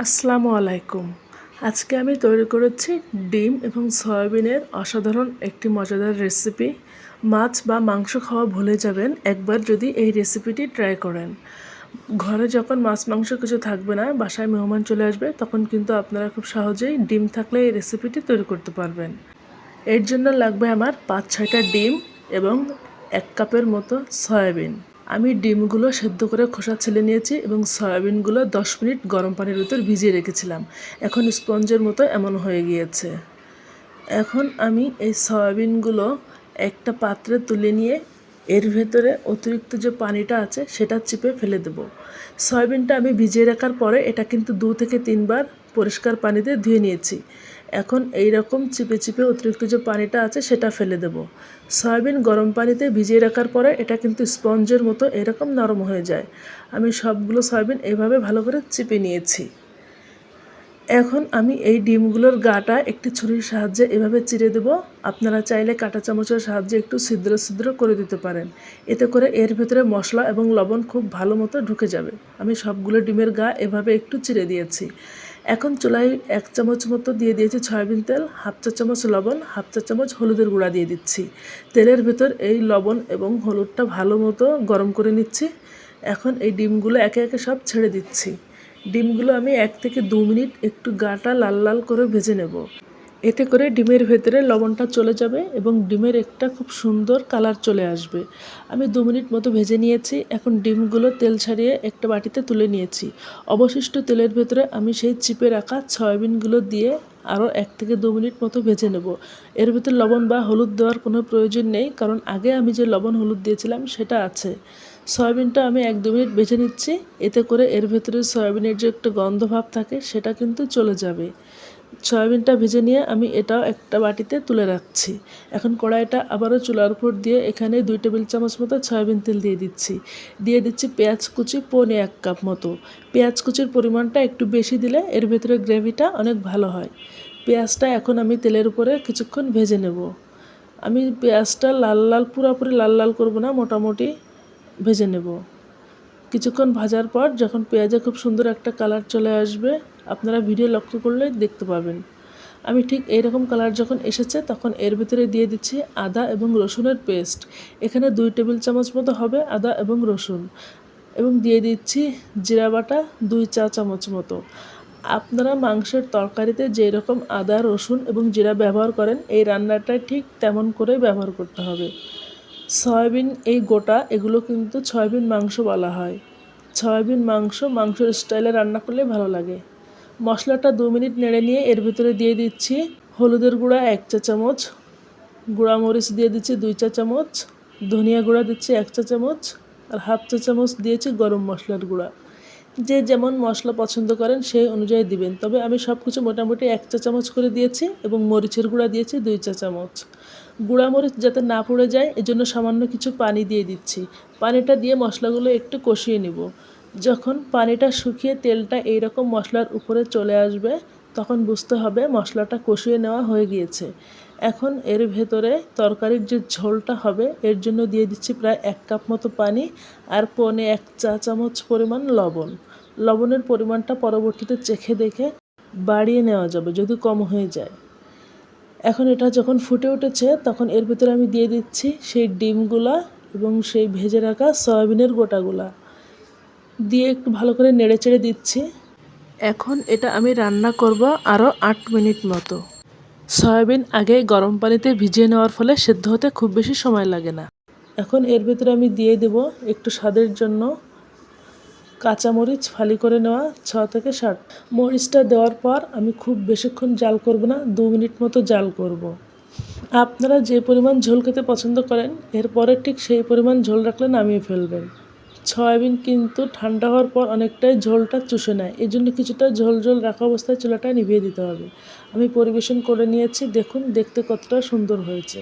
আসসালামু আলাইকুম। আজকে আমি তৈরি করেছি ডিম এবং সয়াবিনের অসাধারণ একটি মজাদার রেসিপি। মাছ বা মাংস খাওয়া ভুলে যাবেন, একবার যদি এই রেসিপিটি ট্রাই করেন। ঘরে যখন মাছ মাংস কিছু থাকবে না, বাসায় মেহমান চলে আসবে, তখন কিন্তু আপনারা খুব সহজেই ডিম থাকলে এই রেসিপিটি তৈরি করতে পারবেন। এর জন্য লাগবে আমার পাঁচ ছয়টা ডিম এবং এক কাপের মতো সয়াবিন। আমি ডিমগুলো সেদ্ধ করে খোসা ছেলে নিয়েছি এবং সয়াবিনগুলো দশ মিনিট গরম পানির ভিতর ভিজিয়ে রেখেছিলাম। এখন স্পঞ্জের মতো এমন হয়ে গিয়েছে। এখন আমি এই সয়াবিনগুলো একটা পাত্রে তুলে নিয়ে এর ভেতরে অতিরিক্ত যে পানিটা আছে সেটা চিপে ফেলে দেব। সয়াবিনটা আমি ভিজিয়ে রাখার পরে এটা কিন্তু দু থেকে তিনবার পরিষ্কার পানিতে ধুয়ে নিয়েছি। এখন এই রকম চিপে চিপে অতিরিক্ত যে পানিটা আছে সেটা ফেলে দেব। সয়াবিন গরম পানিতে ভিজিয়ে রাখার পরে এটা কিন্তু স্পঞ্জের মতো এরকম নরম হয়ে যায়। আমি সবগুলো সয়াবিন এভাবে ভালো করে চিপে নিয়েছি। এখন আমি এই ডিমগুলোর গাটা একটি ছুরির সাহায্যে এভাবে চিরে দেব। আপনারা চাইলে কাঁটা চামচের সাহায্যে একটু ছিদ্র ছিদ্র করে দিতে পারেন। এতে করে এর ভেতরে মশলা এবং লবণ খুব ভালো মতো ঢুকে যাবে। আমি সবগুলো ডিমের গা এভাবে একটু চিরে দিয়েছি। এখন চুলায় এক চামচ মতো দিয়ে দিয়েছি সয়াবিন তেল, হাফ চা চামচ লবণ, হাফ চা চামচ হলুদের গুঁড়া দিয়ে দিচ্ছি। তেলের ভেতর এই লবণ এবং হলুদটা ভালো মতো গরম করে নিচ্ছি। এখন এই ডিমগুলো একে একে সব ছেড়ে দিচ্ছি। ডিমগুলো আমি এক থেকে দু মিনিট একটু গাটা লাল লাল করে ভেজে নেব। এতে করে ডিমের ভেতরে লবণটা চলে যাবে এবং ডিমের একটা খুব সুন্দর কালার চলে আসবে। আমি দু মিনিট মতো ভেজে নিয়েছি, এখন ডিমগুলো তেল ছাড়িয়ে একটা বাটিতে তুলে নিয়েছি। অবশিষ্ট তেলের ভেতরে আমি সেই চিপে রাখা সয়াবিনগুলো দিয়ে আরও এক থেকে দু মিনিট মতো ভেজে নেব। এর ভেতর লবণ বা হলুদ দেওয়ার কোনো প্রয়োজন নেই, কারণ আগে আমি যে লবণ হলুদ দিয়েছিলাম সেটা আছে। সয়াবিনটা আমি এক দু মিনিট বেছে নিচ্ছি। এতে করে এর ভেতরে সয়াবিনের যে একটা গন্ধ ভাব থাকে, সেটা কিন্তু চলে যাবে। সয়াবিনটা ভেজে নিয়ে আমি এটাও একটা বাটিতে তুলে রাখছি। এখন কড়াইটা আবারও চুলার উপর দিয়ে এখানে দুই টেবিল চামচ মতো সয়াবিন তেল দিয়ে দিচ্ছি। দিয়ে দিচ্ছি পেঁয়াজ কুচি পনে এক কাপ মতো। পেঁয়াজ কুচির পরিমাণটা একটু বেশি দিলে এর ভেতরে গ্রেভিটা অনেক ভালো হয়। পেঁয়াজটা এখন আমি তেলের উপরে কিছুক্ষণ ভেজে নেব। আমি পেঁয়াজটা লাল লাল, পুরোপুরি লাল লাল করব না, মোটামুটি ভেজে নেব। কিছুক্ষণ ভাজার পর যখন পেঁয়াজে খুব সুন্দর একটা কালার চলে আসবে, আপনারা ভিডিও লক্ষ্য করলে দেখতে পাবেন। আমি ঠিক এইরকম কালার যখন এসেছে তখন এর ভিতরে দিয়ে দিচ্ছি আদা এবং রসুনের পেস্ট এখানে দুই টেবিল চামচ মতো হবে আদা এবং রসুন। এবং দিয়ে দিচ্ছি জিরা বাটা দুই চা চামচ মতো। আপনারা মাংসের তরকারিতে যেই রকম আদা, রসুন এবং জিরা ব্যবহার করেন, এই রান্নাটা ঠিক তেমন করে ব্যবহার করতে হবে। সয়াবিন এই গোটা, এগুলো কিন্তু সয়াবিন মাংস বলা হয়। সয়াবিন মাংস মাংসের স্টাইলে রান্না করলে ভালো লাগে। মশলাটা দু মিনিট নেড়ে নিয়ে এর ভিতরে দিয়ে দিচ্ছি হলুদের গুঁড়া এক চা চামচ গুঁড়া মরিচ দিয়ে দিচ্ছি দুই চা চামচ, ধনিয়া গুঁড়া দিচ্ছি এক চা চামচ, আর হাফ চা চামচ দিয়েছি গরম মশলার গুঁড়া। যে যেমন মশলা পছন্দ করেন সেই অনুযায়ী দিবেন। তবে আমি সব কিছু মোটামুটি এক চা চামচ করে দিয়েছি এবং মরিচের গুঁড়া দিয়েছি দুই চা চামচ। গুঁড়া মরিচ যাতে না পড়ে যায়, এজন্য সামান্য কিছু পানি দিয়ে দিচ্ছি। পানিটা দিয়ে মশলাগুলো একটু কষিয়ে নেব। যখন পানিটা শুকিয়ে তেলটা এইরকম মশলার উপরে চলে আসবে, তখন বুঝতে হবে মশলাটা কষিয়ে নেওয়া হয়ে গিয়েছে। এখন এর ভেতরে তরকারির যে ঝোলটা হবে, এর জন্য দিয়ে দিচ্ছি প্রায় এক কাপ মতো পানি আর পনে এক চা চামচ পরিমাণ লবণ। লবণের পরিমাণটা পরবর্তীতে চেখে দেখে বাড়িয়ে নেওয়া যাবে, যদি কম হয়ে যায়। এখন এটা যখন ফুটে উঠেছে, তখন এর ভিতরে আমি দিয়ে দিচ্ছি সেই ডিমগুলা এবং সেই ভেজে রাখা সয়াবিনের গোটাগুলা। দিয়ে একটু ভালো করে নেড়ে চেড়ে দিচ্ছি। এখন এটা আমি রান্না করব আরও আট মিনিট মতো। সয়াবিন আগে গরম পানিতে ভিজিয়ে নেওয়ার ফলে সেদ্ধ হতে খুব বেশি সময় লাগে না। এখন এর ভিতরে আমি দিয়ে দেব একটু স্বাদের জন্য কাঁচামরিচ ফালি করে নেওয়া ছ থেকে ষাট মরিচটা দেওয়ার পর আমি খুব বেশিক্ষণ জাল করব না, দু মিনিট মতো জাল করব। আপনারা যে পরিমাণ ঝোল খেতে পছন্দ করেন, এরপরে ঠিক সেই পরিমাণ ঝোল রাখলে নামিয়ে ফেলবেন। সয়াবিন কিন্তু ঠান্ডা হওয়ার পর অনেকটাই ঝোলটা চুষে নেয় এই জন্য কিছুটা ঝোল ঝোল রাখা অবস্থায় চুলাটা নিভিয়ে দিতে হবে। আমি পরিবেশন করে নিয়েছি, দেখুন, দেখতে কতটা সুন্দর হয়েছে।